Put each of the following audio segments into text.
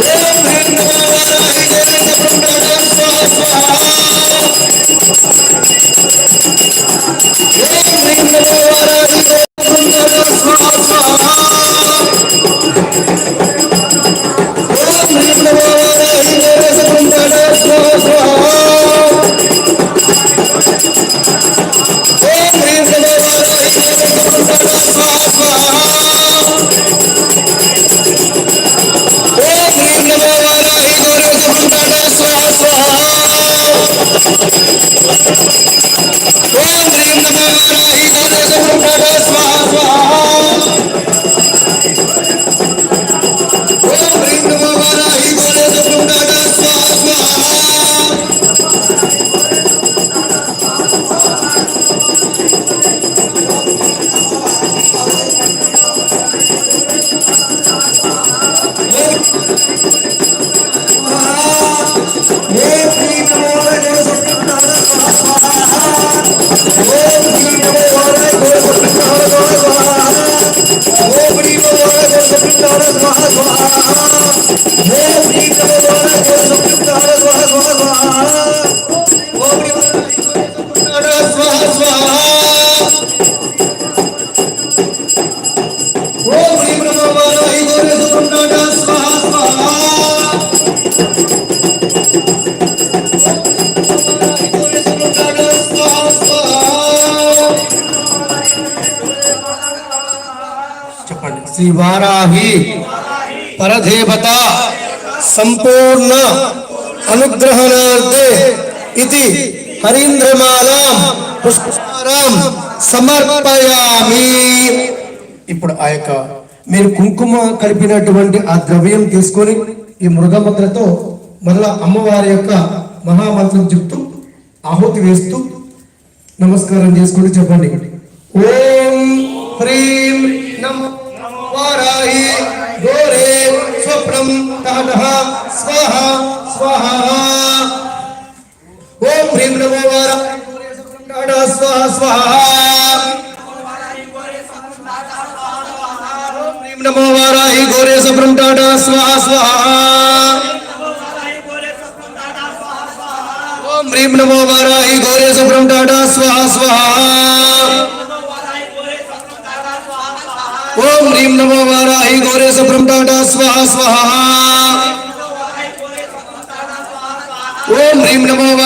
Hey, ఓం శ్రీ నమో నారాయణ దేశం ప్రభాస్మ శ్రీ వారాహి పరదేవత సంపూర్ణ అనుగ్రహణార్థే ఇది హరీంద్రమాలాం పుష్పారాం సమర్పయామి. ఇప్పుడు ఆ యొక్క మీరు కుంకుమ కలిపినటువంటి ఆ ద్రవ్యం తీసుకొని ఈ మృగముద్రతో మొదల అమ్మవారి యొక్క మహామంత్రం చెప్తూ ఆహుతి వేస్తూ నమస్కారం చేసుకుంటూ చెప్పండి. ఓం హ్రీం నమో स्वाहा स्वाहा ओम नमो वारा स्वाहा स्वाहा। नमो वाराही गोरे सप्रम टाटा स्वाहा स्वाहा। नमो वाराही गोरे सप्रम टाटा स्वाहा स्वाहा। नमो वाराही गोरे सप्रम टाटा स्वाहा स्वाहा।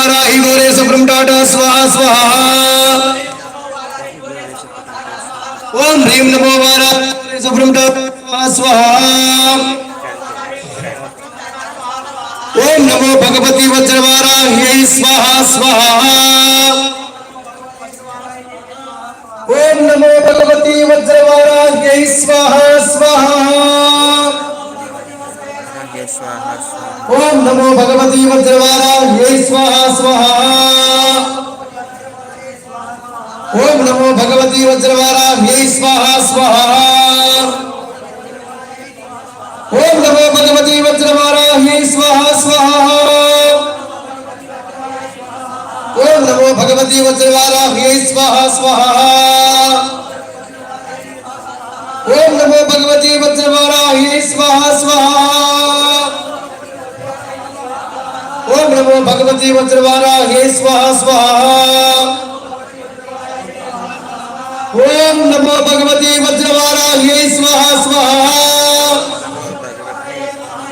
वाराही गोरे सुप्रम टाटा, स्वाहा स्वाहा। ओम ह्रीम नमो वाराही सुब्रम टाटा, स्वाहा ओम नमो भगवती वज्रवारा वज्रवाराही स्वाहा स्वाहा। ओम नमो भगवती वज्रवारा वज्रवाराह्यै स्वाहा स्वाहा। ఓం నమో భగవతి వజ్రవారాహ్యై స్వాహ స్వాహ. ఓం నమో భగవతి వజ్రవారాహ్యై స్వాహ స్వాహ. ఓం నమో భగవతి వజ్రవారాహ్యై స్వాహ స్వాహ. ఓం నమో భగవతి వజ్రవారాహ్యై స్వాహ స్వాహ. ఓం నమో భగవతి స్వాహ స్వాహ. నమో భగవతి వజ్రవారాహ్యై స్వాహ స్వాహ. ఓం నమో భగవతి వజ్రవారాహ్యై స్వాహ స్వాహ.